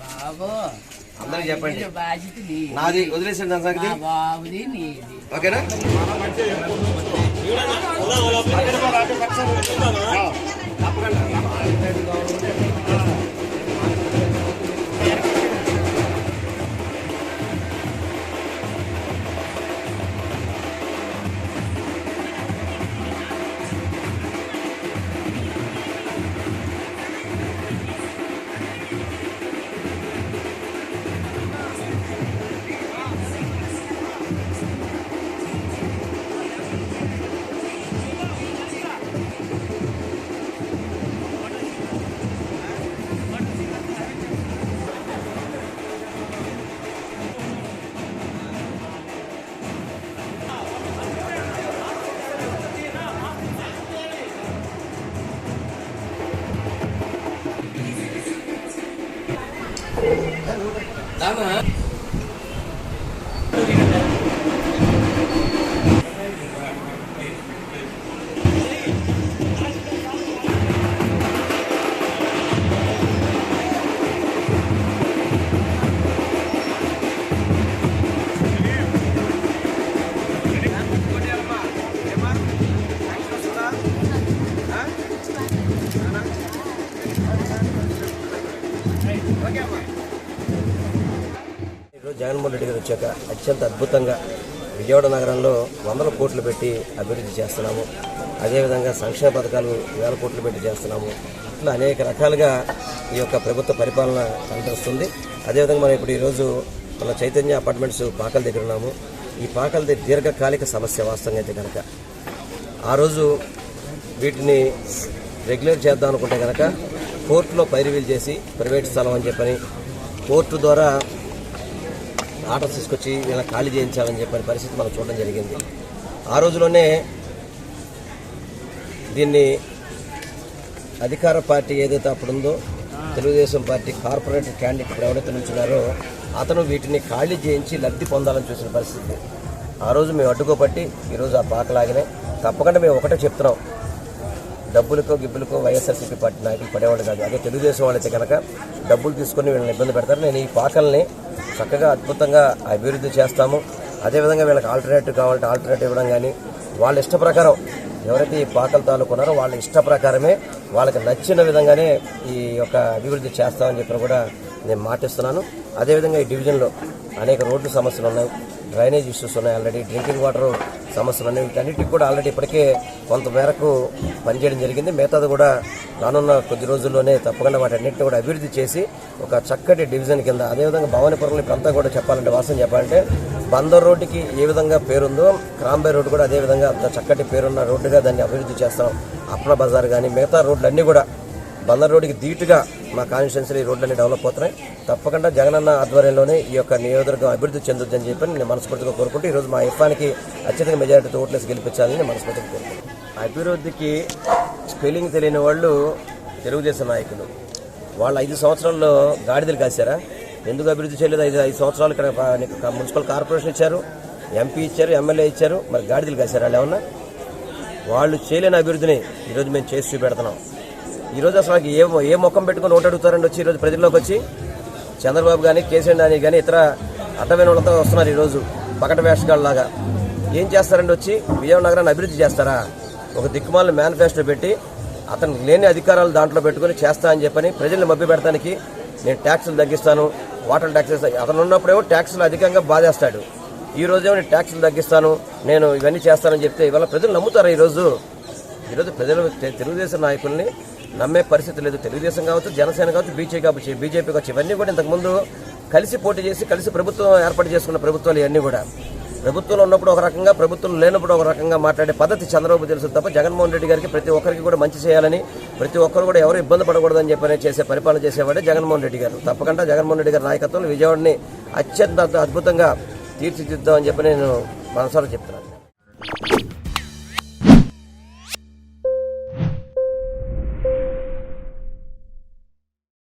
బాబు అందరికి చెప్పండి. నీది. వదిలేసండి దాని సంగతి. మా బాబుది నీది జగన్మోహన్ రెడ్డి గారు వచ్చాక అత్యంత అద్భుతంగా విజయవాడ నగరంలో వందల కోట్లు పెట్టి అభివృద్ధి చేస్తున్నాము. అదేవిధంగా సంక్షేమ పథకాలు వేల కోట్లు పెట్టి చేస్తున్నాము. ఇట్లా అనేక రకాలుగా ఈ యొక్క ప్రభుత్వ పరిపాలన కనిపిస్తుంది అదేవిధంగా మనం ఇప్పుడు ఈరోజు మన చైతన్య అపార్ట్మెంట్స్ పాకల దగ్గర ఉన్నాము. ఈ పాకలది దీర్ఘకాలిక సమస్య వాస్తవంగా అయితే కనుక ఆ రోజు వీటిని రెగ్యులేట్ చేద్దాం అనుకుంటే కనుక కోర్టులో పైరువీలు చేసి ప్రైవేట్ స్థలం అని చెప్పని కోర్టు ద్వారా ఆర్డర్స్ తీసుకొచ్చి ఇలా ఖాళీ చేయించాలని చెప్పిన పరిస్థితి మనం చూడడం జరిగింది. ఆ రోజులోనే దీన్ని అధికార పార్టీ ఏదైతే అప్పుడు ఉందో తెలుగుదేశం పార్టీ కార్పొరేట్ క్యాండిడేట్ ఇప్పుడు ఎవరైతే నుంచున్నారో అతను వీటిని ఖాళీ చేయించి లబ్ధి పొందాలని చూసిన పరిస్థితి. ఆ రోజు మేము అడ్డుకోబట్టి ఈరోజు ఆ పాకలాగినాయి. తప్పకుండా మేము ఒకటే చెప్తున్నాం. డబ్బులకో గిబ్బులకో వైఎస్ఆర్సీపీ పార్టీ నాయకులు పడేవాళ్ళు కాదు. అదే తెలుగుదేశం వాళ్ళైతే కనుక డబ్బులు తీసుకొని వీళ్ళని ఇబ్బంది పెడతారు. నేను ఈ పాకల్ని చక్కగా అద్భుతంగా అభివృద్ధి చేస్తాము. అదేవిధంగా వీళ్ళకి ఆల్టర్నేటివ్ కావాలంటే ఆల్టర్నేటివ్ ఇవ్వడం కానీ వాళ్ళ ఇష్ట ప్రకారం ఎవరైతే ఈ పాకల తాలూకు ఉన్నారో వాళ్ళ ఇష్ట ప్రకారమే వాళ్ళకి నచ్చిన విధంగానే ఈ యొక్క అభివృద్ధి చేస్తామని చెప్పి కూడా నేను మాటిస్తున్నాను. అదేవిధంగా ఈ డివిజన్లో అనేక రోడ్లు సమస్యలు ఉన్నాయి. డ్రైనేజ్ ఇష్యూస్ ఉన్నాయి ఆల్రెడీ. డ్రింకింగ్ వాటర్ సమస్యలు ఉన్నాయి వీటన్నిటికి కూడా ఆల్రెడీ ఇప్పటికే కొంతమేరకు పనిచేయడం జరిగింది. మిగతాది కూడా రానున్న కొద్ది రోజుల్లోనే తప్పకుండా వాటన్నిటిని కూడా అభివృద్ధి చేసి ఒక చక్కటి డివిజన్ కింద అదేవిధంగా భవానీపురంలో ఇప్పుడంతా కూడా చెప్పాలంటే వాసన చెప్పాలంటే బందర్ రోడ్డుకి ఏ విధంగా పేరుందో క్రాంబే రోడ్డు కూడా అదే విధంగా అంత చక్కటి పేరున్న రోడ్డుగా దాన్ని అభివృద్ధి చేస్తాం. అప్ర బజార్ కానీ మిగతా రోడ్లన్నీ కూడా బందర్ రోడ్డుకి ధీటుగా మా కాన్స్టిట్యున్సీ ఈ రోడ్లన్నీ డెవలప్ అవుతున్నాయి. తప్పకుండా జగనన్న ఆధ్వర్యంలోనే ఈ యొక్క నియోజకవర్గం అభివృద్ధి చెందుతుందని చెప్పి నేను మనస్ఫూర్తిగా కోరుకుంటూ ఈరోజు మా ఇఫానికి అత్యధిక మెజారిటీతో ఓట్లేసి గెలిపించాలని నేను మనస్ఫూర్తిగా కోరుకుంటున్నాను. అభివృద్ధికి స్పెల్లింగ్ తెలియని వాళ్ళు తెలుగుదేశం నాయకులు. వాళ్ళు ఐదు సంవత్సరాల్లో గాడిదలు కాశారా? ఎందుకు అభివృద్ధి చేయలేదు? ఐదు ఐదు సంవత్సరాలు ఇక్కడ మున్సిపల్ కార్పొరేషన్ ఇచ్చారు ఎంపీ ఇచ్చారు ఎమ్మెల్యే ఇచ్చారు మరి గాడిదలు కాశారా? వాళ్ళు ఏమన్నా వాళ్ళు చేయలేని అభివృద్ధిని ఈరోజు మేము చేసి చూపెడుతున్నాం. ఈరోజు అసలు నాకు ఏ ఏ ముఖం పెట్టుకుని ఓటు వచ్చి ఈరోజు ప్రజల్లోకి వచ్చి చంద్రబాబు కానీ కేసీఆర్ నాని కానీ ఇతర అడ్డమైన వాళ్ళంతా వస్తున్నారు ఈరోజు పకట వేషగాళ్ళలాగా ఏం చేస్తారండి వచ్చి విజయనగరం నగరాన్ని అభివృద్ధి చేస్తారా? ఒక దిక్కుమాలను మేనిఫెస్టో పెట్టి అతను లేని అధికారాలు దాంట్లో పెట్టుకుని చేస్తా అని చెప్పని ప్రజల్ని మభ్య పెడతానికి నేను ట్యాక్సులు తగ్గిస్తాను వాటర్ ట్యాక్సెస్ అతను ఉన్నప్పుడేమో ట్యాక్సులు అధికంగా బాధేస్తాడు. ఈ రోజేమో నేను ట్యాక్సులు తగ్గిస్తాను నేను ఇవన్నీ చేస్తానని చెప్తే ఇవాళ ప్రజలు నమ్ముతారా ఈరోజు ఈరోజు ప్రజలు తెలుగుదేశం నాయకుల్ని నమ్మే పరిస్థితి లేదు. తెలుగుదేశం కావచ్చు జనసేన కావచ్చు బీజేపీ కావచ్చు బీజేపీ కావచ్చు ఇవన్నీ కూడా ఇంతకుముందు కలిసి పోటీ చేసి కలిసి ప్రభుత్వం ఏర్పాటు చేసుకున్న ప్రభుత్వాలు ఇవన్నీ కూడా. ప్రభుత్వంలో ఉన్నప్పుడు ఒక రకంగా ప్రభుత్వం లేనప్పుడు ఒక రకంగా మాట్లాడే పద్ధతి చంద్రబాబు తెలుసు తప్ప జగన్మోహన్ రెడ్డి గారికి ప్రతి ఒక్కరికి కూడా మంచి చేయాలని ప్రతి ఒక్కరు కూడా ఎవరు ఇబ్బంది పడకూడదని చెప్పని చేసే పరిపాలన చేసేవాడే జగన్మోహన్ రెడ్డి గారు. తప్పకుండా జగన్మోహన్ రెడ్డి గారి నాయకత్వంలో విజయవాడని అత్యంత అద్భుతంగా తీర్చిదిద్దామని చెప్పి నేను మనసారా చెప్తున్నాను.